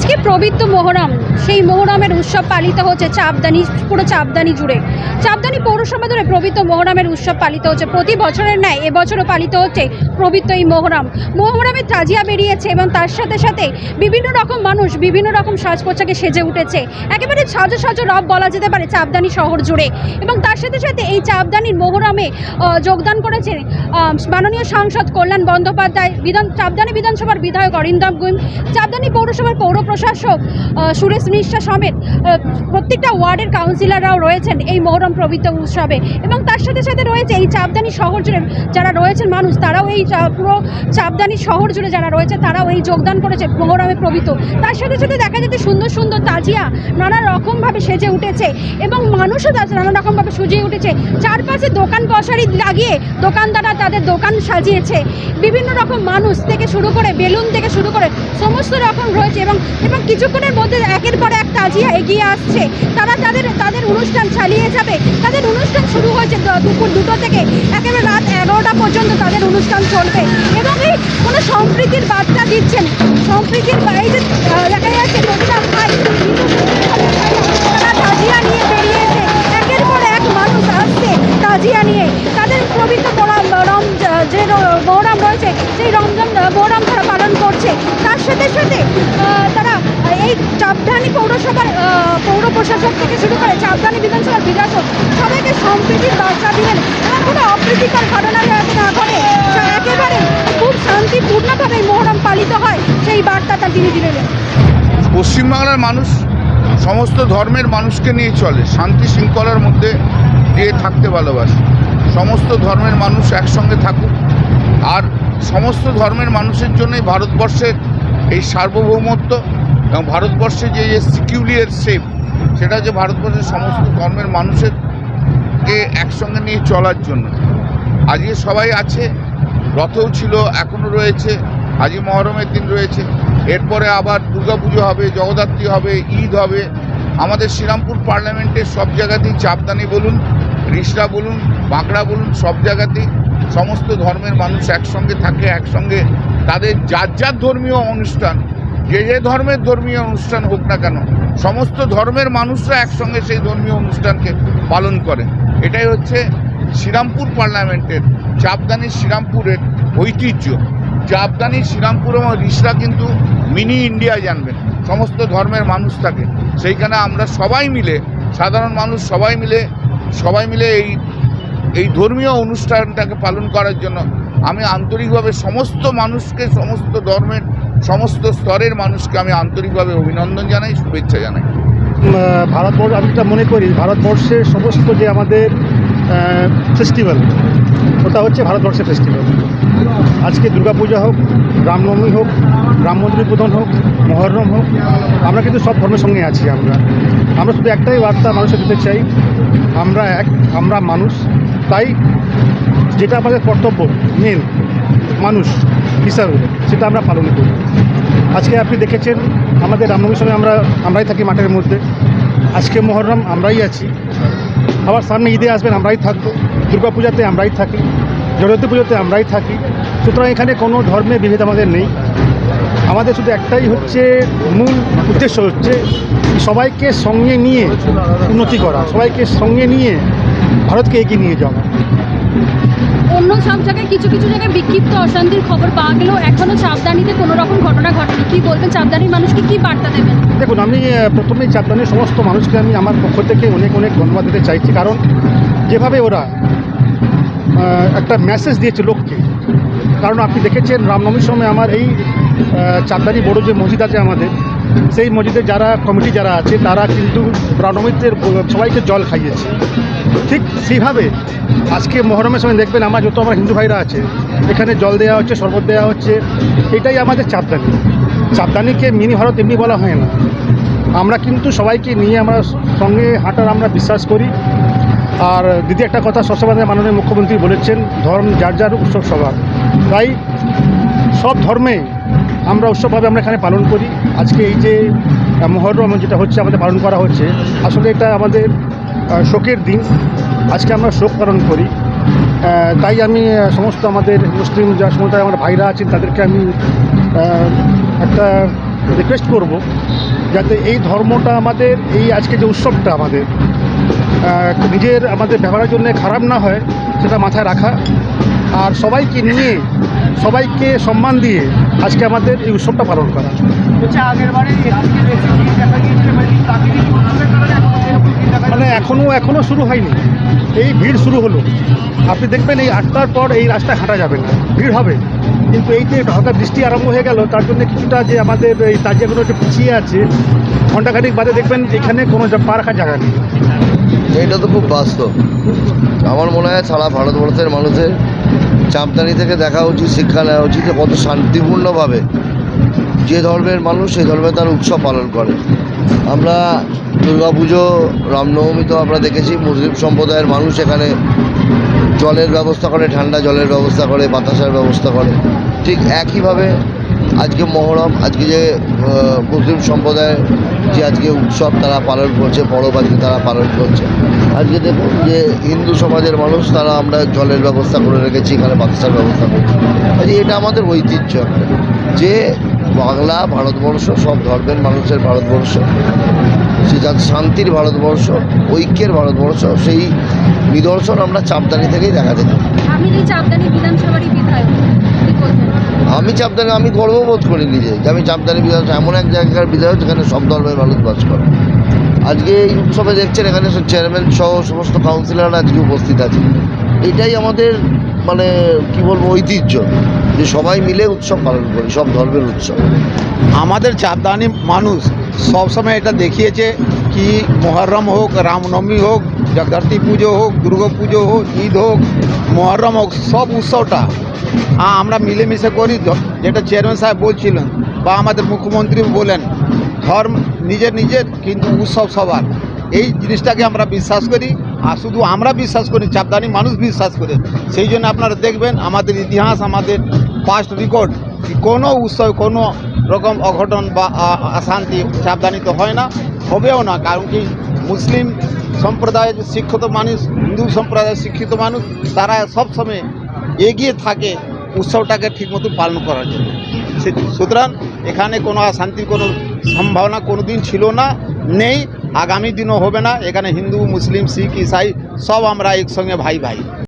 আজকে পবিত্র মোহরম। সেই মোহরমের উৎসব পালিত হচ্ছে চাপদানি, পুরো চাপদানি জুড়ে। চাপদানি পৌরসভা ধরে পবিত্র মোহরমের উৎসব পালিত হচ্ছে। প্রতি বছরের ন্যায় এবছরও পালিত হচ্ছে পবিত্র এই মোহরম। মোহরমের তাজিয়া বেরিয়েছে এবং তার সাথে সাথে বিভিন্ন রকম মানুষ, বিভিন্ন রকম সাজ পোশাকে সেজে উঠেছে। একেবারে সাজো সাজো রব বলা যেতে পারে চাপদানি শহর জুড়ে। এবং তার সাথে সাথে এই চাপদানির মোহরমে যোগদান করেছেন মাননীয় সাংসদ কল্যাণ বন্দ্যোপাধ্যায়, বিধান, চাপদানি বিধানসভার বিধায়ক অরিন্দম গুইম। চাপদানি পৌরসভার পৌর প্রশাসক সুরেশ মিশ্রা সমেত প্রত্যেকটা ওয়ার্ডের কাউন্সিলররাও রয়েছেন এই মোহরম পবিত্র উৎসবে। এবং তার সাথে সাথে রয়েছে এই চাপদানি শহর জুড়ে যারা রয়েছেন মানুষ, তারাও এই পুরো চাপদানি শহর জুড়ে যারা রয়েছে, তারাও এই যোগদান করেছে মোহরমে পবিত্র তার সাথে সাথে দেখা যাচ্ছে সুন্দর সুন্দর তাজিয়া নানা রকমভাবে সেজে উঠেছে এবং মানুষও তার নানা রকমভাবে সুজিয়ে উঠেছে। চারপাশে দোকান বসারি লাগিয়ে দোকানদাররা তাদের দোকান সাজিয়েছে। বিভিন্ন রকম মানুষ থেকে শুরু করে বেলুন থেকে শুরু করে সমস্ত রকম রয়েছে এবং এবং কিছুক্ষণের মধ্যে একের পর এক তাজিয়া এগিয়ে আসছে। তারা তাদের তাদের অনুষ্ঠান চালিয়ে যাবে। তাদের অনুষ্ঠান শুরু হয়েছে দুপুর দুটো থেকে। একেবারে রাত এগারোটা পর্যন্ত তাদের অনুষ্ঠান চলবে। এবং এই কোনো সম্প্রীতির বার্তা দিচ্ছেন সম্প্রীতির এই যে দেখা যাচ্ছে প্রতিটা ভাই, তারা তাজিয়া নিয়ে বেরিয়েছে। একের পর এক মানুষ আসছে তাজিয়া নিয়ে তাদের পবিত্র বড়াম রম যে র- মহরম রয়েছে সেই রমজান মহরম তারা পালন করছে তার সাথে সাথে আহ, তারা এই চাপধানি পৌরসভার পৌর প্রশাসক থেকে শুরু করে চাপধানি বিধানসভার বিধায়ক সবাইকে সম্প্রীতির বার্তা দিলেন। এবং কোনো অপ্রীতিকর ঘটনা যাতে না ঘটে একেবারে খুব শান্তিপূর্ণভাবে মহরম পালিত হয়, সেই বার্তাটা তিনি দিলেন। পশ্চিমবাংলার মানুষ সমস্ত ধর্মের মানুষকে নিয়ে চলে, শান্তি শৃঙ্খলার মধ্যে দিয়ে থাকতে ভালোবাসে। সমস্ত ধর্মের মানুষ একসঙ্গে থাকুক, আর সমস্ত ধর্মের মানুষের জন্যই ভারতবর্ষের এই সার্বভৌমত্ব এবং ভারতবর্ষে যে সিকিউরিয়ার শেপ সেটা হচ্ছে ভারতবর্ষের সমস্ত ধর্মের মানুষের কে একসঙ্গে নিয়ে চলার জন্য। আজকে সবাই আছে, রথও ছিল এখনও রয়েছে, হাজি মহরমের দিন রয়েছে। এরপরে আবার দুর্গাপুজো হবে, জগদ্ধাত্রী হবে, ঈদ হবে। আমাদের শ্রীরামপুর পার্লামেন্টের সব জায়গাতেই চাপদানি বলুন, রিসরা বলুন, বাঁকড়া বলুন, সব জায়গাতেই সমস্ত ধর্মের মানুষ একসঙ্গে থাকে, একসঙ্গে তাদের যার যার ধর্মীয় অনুষ্ঠান যে যে ধর্মের ধর্মীয় অনুষ্ঠান হোক না কেন, সমস্ত ধর্মের মানুষরা একসঙ্গে সেই ধর্মীয় অনুষ্ঠানকে পালন করে। এটাই হচ্ছে শ্রীরামপুর পার্লামেন্টের চাপদানি শ্রীরামপুরের ঐতিহ্য। চাপদানি শ্রীরামপুর এবং রিসরা কিন্তু মিনি ইন্ডিয়া জানবেন, সমস্ত ধর্মের মানুষ থাকে। সেইখানে আমরা সবাই মিলে, সাধারণ মানুষ সবাই মিলে সবাই মিলে এই এই ধর্মীয় অনুষ্ঠানটাকে পালন করার জন্য আমি আন্তরিকভাবে সমস্ত মানুষকে, সমস্ত ধর্মের সমস্ত স্তরের মানুষকে আমি আন্তরিকভাবে অভিনন্দন জানাই, শুভেচ্ছা জানাই। ভারতবর্ষ, আমি যেটা মনে করি, ভারতবর্ষের সমস্ত যে আমাদের ফেস্টিভ্যাল ওটা হচ্ছে ভারতবর্ষের ফেস্টিভ্যাল আজকে দুর্গাপূজা হোক, রামনবমী হোক, রাম মন্দির উদ্বোধন হোক, মহরম হোক, আমরা কিন্তু সব ধর্মের সঙ্গে আছি আমরা। আমরা শুধু একটাই বার্তা মানুষের দিতে চাই, আমরা এক, আমরা মানুষ। তাই যেটা আমাদের কর্তব্য মেন মানুষ হিসাবে সেটা আমরা পালন করি। আজকে আপনি দেখেছেন, আমাদের রামনবমীর সময় আমরা, আমরাই থাকি মাঠের মধ্যে। আজকে মহরম, আমরাই আছি। আবার সামনে ঈদে আসবেন, আমরাই থাকব। দুর্গা পূজাতে আমরাই থাকি। জগদ্ধাত্রী পুজোতে আমরাই থাকি। সুতরাং এখানে কোনো ধর্মে বিভেদ আমাদের নেই। আমাদের শুধু একটাই হচ্ছে, মূল উদ্দেশ্য হচ্ছে সবাইকে সঙ্গে নিয়ে উন্নতি করা, সবাইকে সঙ্গে নিয়ে ভারতকে এগিয়ে নিয়ে যাওয়া। অন্য সব জায়গায় কিছু কিছু জায়গায় বিক্ষিপ্ত অশান্তির খবর পাওয়া গেলেও এখনও চাপদানিতে কোনো রকম ঘটনা ঘটেনি। কি বলবেন? চাপদানির মানুষকে কি বার্তা দেবেন? দেখুন আমি প্রথমেই চাপদানের সমস্ত মানুষকে আমি আমার পক্ষ থেকে অনেক অনেক ধন্যবাদ দিতে চাইছি। কারণ যেভাবে ওরা একটা মেসেজ দিয়েছে লোককে। কারণ আপনি দেখেছেন রামনবমীর সময় আমার এই আহ, চাঁদদানি বড় যে মসজিদ আছে আমাদের সেই মসজিদে যারা কমিটি যারা আছে তারা কিন্তু রামনবমীতে সবাইকে জল খাইয়েছে। ঠিক সেইভাবে আজকে মহরমের সময় দেখবেন আমার যত আমার হিন্দু ভাইরা আছে, এখানে জল দেওয়া হচ্ছে, শরবত দেওয়া হচ্ছে, এটাই আমাদের চাপদানি। চাপদানিকে মিনি ভারত এমনি বলা হয় না। আমরা কিন্তু সবাইকে নিয়ে আমরা সঙ্গে হাঁটার আমরা বিশ্বাস করি। আর দিদি একটা কথা সবসময় মাননীয় মুখ্যমন্ত্রী বলেছেন, ধর্ম যার যার উৎসব সবার। তাই সব ধর্মে আমরা উৎসবভাবে আমরা এখানে পালন করি। আজকে এই যে মহরম যেটা হচ্ছে, আমাদের পালন করা হচ্ছে, আসলে এটা আমাদের শোকের দিন। আজকে আমরা শোক পালন করি। তাই আমি সমস্ত আমাদের মুসলিম যা সমস্ত আমার ভাইরা আছেন, তাদেরকে আমি একটা রিকোয়েস্ট করব যাতে এই ধর্মটা আমাদের, এই আজকে যে উৎসবটা আমাদের নিজের আমাদের ব্যবহারের জন্য খারাপ না হয়, সেটা মাথায় রাখা। আর সবাইকে নিয়ে, সবাইকে সম্মান দিয়ে আজকে আমাদের এই উৎসবটা পালন করা। মানে এখনও এখনও শুরু হয়নি। এই ভিড় শুরু হলো। আপনি দেখবেন এই আটটার পর এই রাস্তায় হাঁটা যাবে না। ভিড় হবে। কিন্তু এই যে হঠাৎ বৃষ্টি আরম্ভ হয়ে গেল, তার জন্য কিছুটা যে আমাদের এই তাজিয়াগুলো যে পিছিয়ে আছে ঘন্টাখানিক বাদে দেখবেন এখানে কোনো পা রাখার জায়গা নেই। এটা তো খুব বাস্তব। আমার মনে হয় সারা ভারতবর্ষের মানুষের চাপদানি থেকে দেখা উচিত, শিক্ষা নেওয়া উচিত কত শান্তিপূর্ণভাবে যে ধর্মের মানুষ সেই ধর্মে তার উৎসব পালন করে। আমরা দুর্গাপুজো, রামনবমী তো আমরা দেখেছি, মুসলিম সম্প্রদায়ের মানুষ এখানে জলের ব্যবস্থা করে, ঠান্ডা জলের ব্যবস্থা করে, বাতাসার ব্যবস্থা করে। ঠিক একইভাবে আজকে মহরম, আজকে যে মুসলিম সম্প্রদায়ের যে আজকে উৎসব তারা পালন করছে, পরব আজকে তারা পালন করছে। আজকে দেখুন যে, হিন্দু সমাজের মানুষ তারা আমরা জলের ব্যবস্থা করে রেখেছি, এখানে বাতাসার ব্যবস্থা করছি আজকে এটা আমাদের ঐতিহ্য যে বাংলা, ভারতবর্ষ, সব ধর্মের মানুষের ভারতবর্ষ। সে যা শান্তির ভারতবর্ষ ঐক্যের ভারতবর্ষ সেই নিদর্শন আমরা চাপদানি থেকেই দেখা পারি আমি চাপদানি আমি গর্ববোধ করি নিজে যে আমি চাপদানি বিধানসভা এমন এক জায়গার বিধায়ক যেখানে সব ধর্মের মানুষ বাস করে। আজকে এই উৎসবে দেখছেন এখানে সব চেয়ারম্যান সহ সমস্ত কাউন্সিলররা আজকে উপস্থিত আছে এটাই আমাদের মানে কি বলব ঐতিহ্য যে সবাই মিলে উৎসব পালন করি সব ধর্মের উৎসব। আমাদের চাপদানি মানুষ সবসময় এটা দেখিয়েছে কি মহরম হোক, রামনবমী হোক, জগদ্ধাত্রী পুজো হোক, দুর্গা পুজো হোক, ঈদ হোক, মহরম হোক, সব উৎসবটা আমরা মিলেমিশে করি। যেটা চেয়ারম্যান সাহেব বলছিলেন বা আমাদের মুখ্যমন্ত্রী বলেন, ধর্ম নিজের নিজের কিন্তু উৎসব সবার। এই জিনিসটাকে আমরা বিশ্বাস করি, আর শুধু আমরা বিশ্বাস করি চাপদানি মানুষ বিশ্বাস করে। সেই জন্য আপনারা দেখবেন, আমাদের ইতিহাস, আমাদের পাস্ট রেকর্ড কোনো উৎসব, কোনো রকম অঘটন বা অশান্তি সাবধানিত হয় না, হবেও না, কারণ কি মুসলিম সম্প্রদায়ের শিক্ষিত মানুষ, হিন্দু সম্প্রদায়ের শিক্ষিত মানুষ, তারা সবসময় এগিয়ে থাকে উৎসবটাকে ঠিকমতো পালন করার জন্য। সুতরাং এখানে কোনো অশান্তির কোনো সম্ভাবনা কোনো দিন ছিল না, নেই, আগামী দিনও হবে না, এখানে হিন্দু, মুসলিম, শিখ, ইসাই সব আমরা একসঙ্গে ভাই ভাই